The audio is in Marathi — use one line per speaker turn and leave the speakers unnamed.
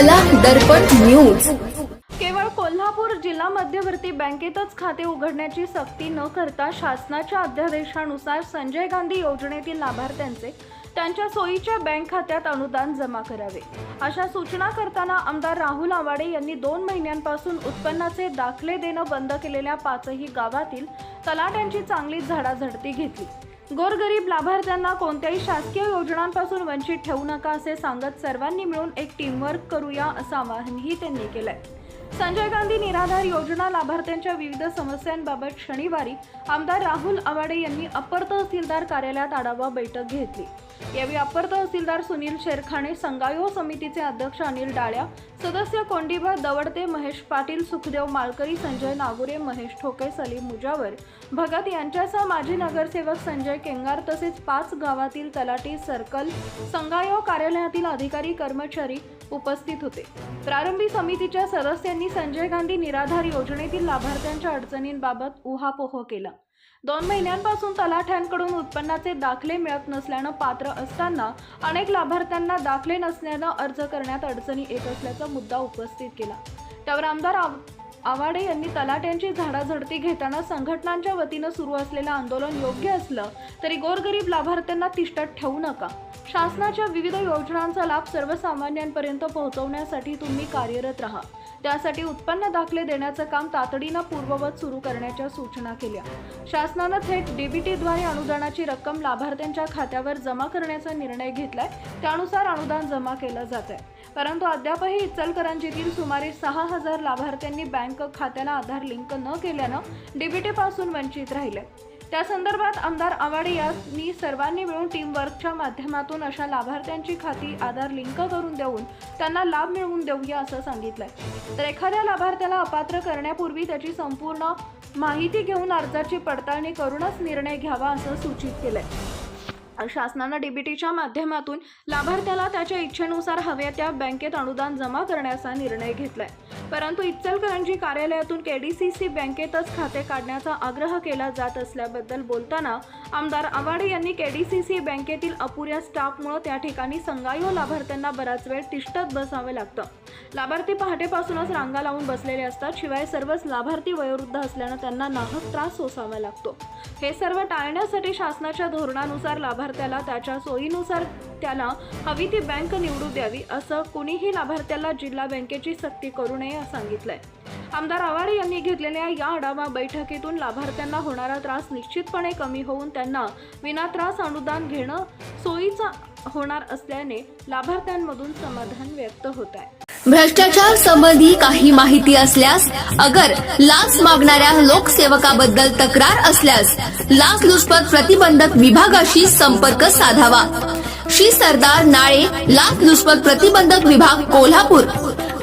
कला दर्पण न्यूज
केवळ कोल्हापूर जिल्हा मध्यवर्ती बँकेतच खाते उघडण्याची सक्ती न करता शासनाच्या अध्यादेशानुसार संजय गांधी योजनेतील लाभार्थ्यांचे त्यांच्या सोयीच्या बँक खात्यात अनुदान जमा करावे. अशा सूचना करताना आमदार राहुल आवाडे यांनी दोन महिन्यांपासून उत्पन्नाचे दाखले देणं बंद केलेल्या पाचही गावातील तलाट्यांची चांगलीच झाडाझडती घेतली. गोरगरीब लाभार्थ्यांना कोणत्याही शासकीय योजनांपासून वंचित ठेवू नका असे सांगत सर्वांनी मिळून एक टीमवर्क करूया असं आवाहनही त्यांनी केलं आहे संजय गांधी निराधार योजना लाभार्थ्यांच्या विविध समस्यांबाबत शनिवारी आमदार राहुल आवाडे यांनी अपर तहसीलदार कार्यालयात आढावा बैठक घेतली. यावेळी अपर तहसीलदार सुनील शेरखाणे संगायो समितीचे अध्यक्ष अनिल डाळ्या सदस्य कोंडीबा दवडते महेश पाटील सुखदेव माळकरी संजय नागुरे महेश ठोके सलीम मुजावर भगत यांच्यासह माजी नगरसेवक संजय केंगार तसेच पाच गावातील तलाठी सर्कल संगायो कार्यालयातील अधिकारी कर्मचारी उपस्थित होते. प्रारंभी समितीच्या सदस्यांनी संजय गांधी निराधार योजनेतील लाभार्थ्यांच्या अडचणींबाबत उहापोह केला. दोन महिन्यांपासून तलाठ्यांकडून उत्पन्नाचे दाखले मिळत नसल्यानं पात्र असताना अनेक लाभार्थ्यांना दाखले नसल्यानं अर्ज करण्यात अडचणी येत असल्याचा मुद्दा उपस्थित केला. त्यावर आमदार आव- आवाडे यांनी तलाट्यांची झाडाझडती घेताना संघटनांच्या वतीनं सुरू असलेलं आंदोलन योग्य असलं तरी गोरगरीब लाभार्थ्यांना तिष्ठत ठेवू नका. शासनाच्या विविध योजनांचा लाभ सर्वसामान्यांपर्यंत पोहोचवण्यासाठी तुम्ही कार्यरत राहा. त्यासाठी उत्पन्न दाखले देण्याचं काम तातडीनं पूर्ववत सुरू करण्याच्या सूचना केल्या. शासनानं थेट डीबीटीद्वारे अनुदानाची रक्कम लाभार्थ्यांच्या खात्यावर जमा करण्याचा निर्णय घेतलाय. त्यानुसार अनुदान जमा केलं जात आहे परंतु अद्यापही इचलकरंजीतील सुमारे सहा हजार लाभार्थ्यांनी बँक खात्याला आधार लिंक न केल्यानं डीबीटीपासून वंचित राहिले. त्या संदर्भात आमदार आवाडे यांनी सर्वांनी मिळून टीमवर्कच्या माध्यमातून अशा लाभार्थ्यांची खाती आधार लिंक करून देऊन त्यांना लाभ मिळवून देऊया असं सांगितलंय. तर एखाद्या लाभार्थ्याला अपात्र करण्यापूर्वी त्याची संपूर्ण माहिती घेऊन अर्जाची पडताळणी करूनच निर्णय घ्यावा असं सूचित केलंय. शासनानं डीबीटीच्या माध्यमातून लाभार्थ्याला त्याच्या इच्छेनुसार हव्या त्या बँकेत अनुदान जमा करण्याचा निर्णय घेतलाय. परंतु इचलकरंजी कार्यालयातून के डी सी सी बँकेतच खाते काढण्याचा आग्रह केला जात असल्याबद्दल बोलताना आमदार आवाडे यांनी के डी सी सी बँकेतील अपुऱ्या स्टाफमुळे त्या ठिकाणी संगायो लाभार्थ्यांना बराच वेळ तिष्ठत बसावं लागतं. लाभार्थी पहाटेपासूनच रांगा लावून बसलेले असतात शिवाय सर्वच लाभार्थी वयोवृद्ध असल्यानं त्यांना नाहक त्रास सोसावा लागतो. हे सर्व टाळण्यासाठी शासनाच्या धोरणानुसार लाभार्थ्याला त्याच्या सोयीनुसार त्याला हवी ती बँक निवडू द्यावी असं कुणीही लाभार्थ्याला जिल्हा बँकेची सक्ती करू नये सांगितलंय. आमदार आवाडे यांनी घेतलेल्या या आढावा बैठकीतून लाभार्थ्यांना होणारा त्रास निश्चितपणे कमी होऊन त्यांना विनात्रास अनुदान घेणं सोयीचं होणार असल्याने लाभार्थ्यांमधून समाधान व्यक्त होत आहे
भ्रष्टाचार संबंधी काही माहिती असल्यास अगर लाच मागणाऱ्या लोकसेवकाबद्दल तक्रार असल्यास लाच लुचपत प्रतिबंधक विभागाशी संपर्क साधावा. श्री सरदार नाळे लाच लुचपत प्रतिबंधक विभाग कोल्हापूर.